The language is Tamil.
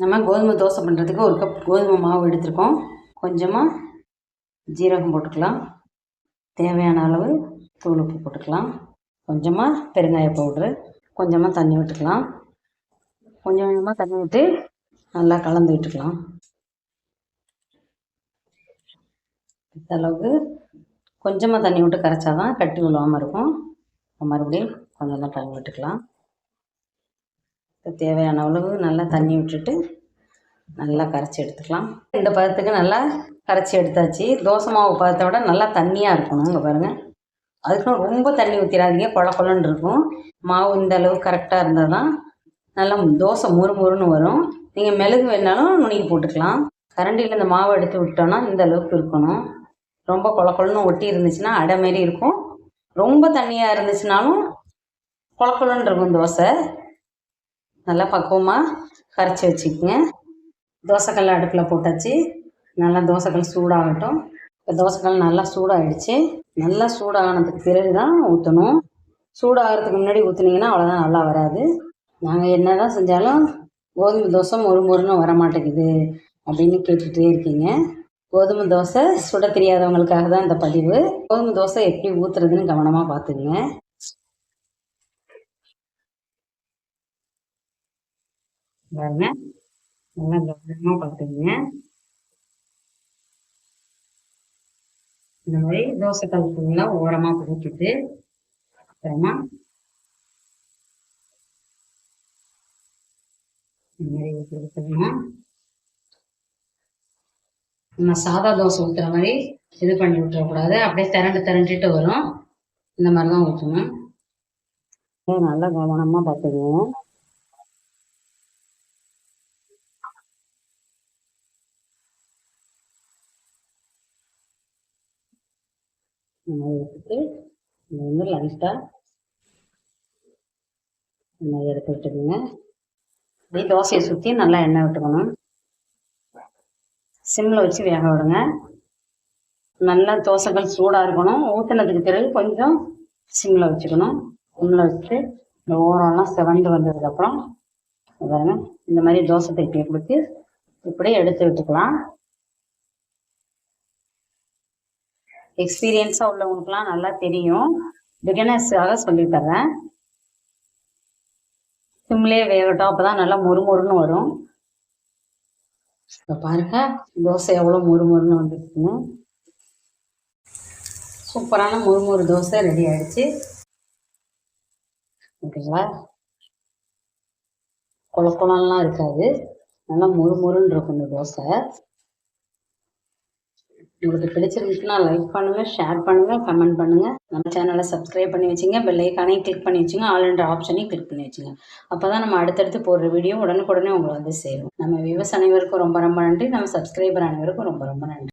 நம்ம கோதுமை தோசை பண்ணுறதுக்கு ஒரு கப் கோதுமை மாவு எடுத்துருக்கோம். கொஞ்சமாக ஜீரகம் போட்டுக்கலாம். தேவையான அளவு தூள் உப்பு போட்டுக்கலாம். கொஞ்சமாக பெருங்காய பவுட்ரு கொஞ்சமாக தண்ணி விட்டுக்கலாம். கொஞ்சம் கொஞ்சமாக தண்ணி விட்டு நல்லா கலந்து விட்டுக்கலாம். இந்த அளவுக்கு கொஞ்சமாக தண்ணி விட்டு கரைச்சா தான் கட்டி விழுவாமல் இருக்கும். மறுபடியும் கொஞ்சம் தண்ணி விட்டுக்கலாம். இப்போ தேவையான அளவு நல்லா தண்ணி விட்டுட்டு நல்லா கரைச்சி எடுத்துக்கலாம். இந்த பதத்துக்கு நல்லா கரைச்சி எடுத்தாச்சு. தோசை மாவு பதத்தை விட நல்லா தண்ணியாக இருக்கணும் இங்கே பாருங்கள் அதுக்குன்னு ரொம்ப தண்ணி ஊற்றிடாதீங்க கொல கொலன்னு இருக்கும். மாவு இந்த அளவு கரெக்டாக இருந்தால் தான் நல்லா தோசை முறு முறுன்னு வரும். நீங்கள் மெழுகு வேணாலும் நுணுக்கி போட்டுக்கலாம். கரண்டியில் இந்த மாவை எடுத்து விட்டோன்னா இந்த அளவுக்கு இருக்கணும். ரொம்ப கொல கொலன்னு ஒட்டி இருந்துச்சுன்னா அடை மாரி இருக்கும். ரொம்ப தண்ணியாக இருந்துச்சுனாலும் கொல கொலன்னு இருக்கும் தோசை. நல்லா பக்குவமாக கரைச்சி வச்சுக்கோங்க. தோசைக்கல் அடுப்பில் போட்டாச்சு. நல்லா தோசைக்கல் சூடாகட்டும். இப்போ தோசைக்கல் நல்லா சூடாகிடுச்சு நல்லா சூடாகினதுக்கு பிறகு தான் ஊற்றணும் சூடாகிறதுக்கு முன்னாடி ஊற்றுனீங்கன்னா அவ்வளோதான் நல்லா வராது. நாங்கள் என்ன தான் செஞ்சாலும் கோதுமை தோசை மொறு முருன்னு வர மாட்டேங்குது அப்படின்னு கேட்டுகிட்டே இருக்கீங்க. கோதுமை தோசை சுட தெரியாதவங்களுக்காக தான் இந்த பதிவு. கோதுமை தோசை எப்படி ஊற்றுறதுன்னு கவனமாக பார்த்துக்குங்க. பாருங்க. நல்லா கவனமாக பார்த்துக்குங்க. இந்த மாதிரி தோசை கல் ஓரமாக போட்டுட்டு அப்புறமா இந்த மாதிரி ஊற்றி நம்ம சாதா தோசை ஊற்றுற மாதிரி இது பண்ணி விட்டுறக்கூடாது அப்படியே திரண்டு திரண்டுட்டு வரும். இந்த மாதிரி தான் ஊற்றணும் நல்லா கவனமாக பார்த்துக்குவோம் இந்த எடுத்துட்டு இதை வந்து லைட்டாக இந்த எடுத்து விட்டுக்கோங்க அப்படியே தோசையை சுற்றி நல்லா எண்ணெய் விட்டுக்கணும். சிம்மில் வச்சு வேக விடுங்க. நல்லா தோசைகள் சூடாக இருக்கணும். ஊற்றினதுக்கு பிறகு கொஞ்சம் சிம்மில் வச்சுக்கணும். சிம்மில் வச்சுட்டு இந்த ஓரம்லாம் செவந்து வந்ததுக்கப்புறம் பாருங்க இந்த மாதிரி தோசை தைப்பியை கொடுத்து இப்படியே எடுத்து விட்டுக்கலாம். எக்ஸ்பீரியன்ஸாக உள்ளவங்களுக்குலாம் நல்லா தெரியும். பிகினர்ஸுக்காக சொல்லித்தரேன் சிம்லேயே வேகட்டும் அப்போ தான் நல்லா மொறுமொறுன்னு வரும். இப்போ பாருங்க தோசை எவ்வளோ மொறுமொறுன்னு வந்துருக்குன்னு. சூப்பரான மொறுமொறு தோசை ரெடி ஆயிடுச்சு. ஓகேங்களா? குள குளம்லாம் இருக்காது. நல்லா மொறுமொறுன்னு இருக்கும் இந்த தோசை. உங்களுக்கு பிடிச்சிருந்துச்சுன்னா லைக் பண்ணுங்கள் ஷேர் பண்ணுங்கள் கமெண்ட் பண்ணுங்கள் நம்ம சேனலை சப்ஸ்கிரைப் பண்ணி வச்சுங்க பெல் கிளிக் பண்ணி வச்சுங்க ஆல் என்ற ஆப்ஷனையும் கிளிக் பண்ணி வச்சுங்க. அப்போ தான் நம்ம அடுத்தடுத்து போடுற வீடியோ உடனுக்குடனே உங்களை வந்து சேரும். நம்ம விவசாய அனைவருக்கும் ரொம்ப ரொம்ப நன்றி. நம்ம சப்ஸ்கிரைபர் அனைவருக்கும் ரொம்ப ரொம்ப நன்றி.